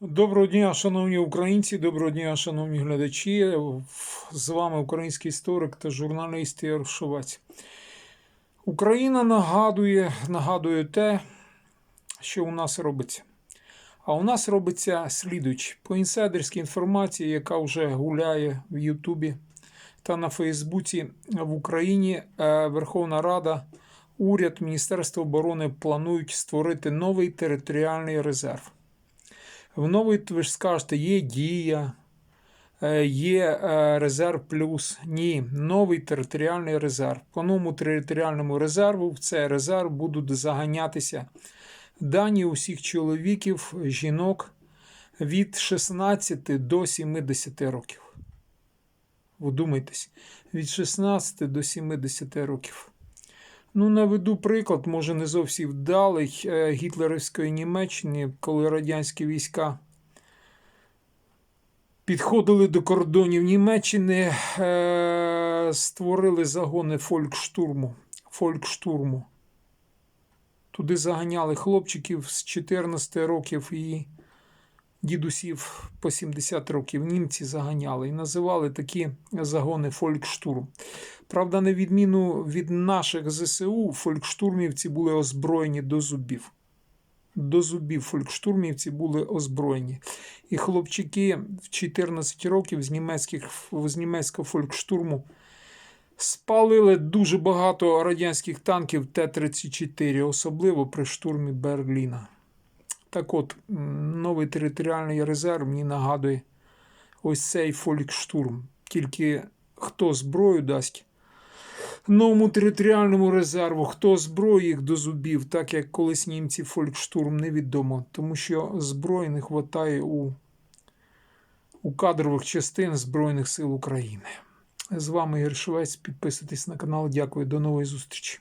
Доброго дня, шановні українці, доброго дня, шановні глядачі. З вами український історик та журналіст Ігор Шовець. Україна нагадує, нагадує те, що у нас робиться. А у нас робиться слідуючи. По інсайдерській інформації, яка вже гуляє в Ютубі та на Фейсбуці в Україні, е, Верховна Рада, уряд, Міністерство оборони планують створити новий територіальний резерв. В новий, ви ж скажете, є дія, е, є е, резерв плюс. Ні, новий територіальний резерв. По новому територіальному резерву в цей резерв будуть заганятися дані усіх чоловіків, жінок від 16 до 70 років. Вдумайтесь, від 16 до 70 років. Ну, наведу приклад, може не зовсім вдалий е, гітлерівської Німеччини, коли радянські війська підходили до кордонів Німеччини, е, створили загони фолькштурму. фолькштурму. Туди заганяли хлопчиків з 14 років і дідусів по 70 років. Німці заганяли і називали такі загони фолькштурм. Правда, на відміну від наших ЗСУ, фолькштурмівці були озброєні до зубів. До зубів фолькштурмівці були озброєні. І хлопчики в 14 років з, німецьких, з німецького фолькштурму спалили дуже багато радянських танків Т-34, особливо при штурмі Берліна. Так от, новий територіальний резерв мені нагадує ось цей фолькштурм. Тільки хто зброю дасть новому територіальному резерву, хто зброю їх до зубів, так як колись німці фолькштурм, невідомо, тому що зброї не вистачає у, у кадрових частин Збройних сил України. З вами Ігор Швець. Підписуйтесь на канал. Дякую, до нової зустрічі.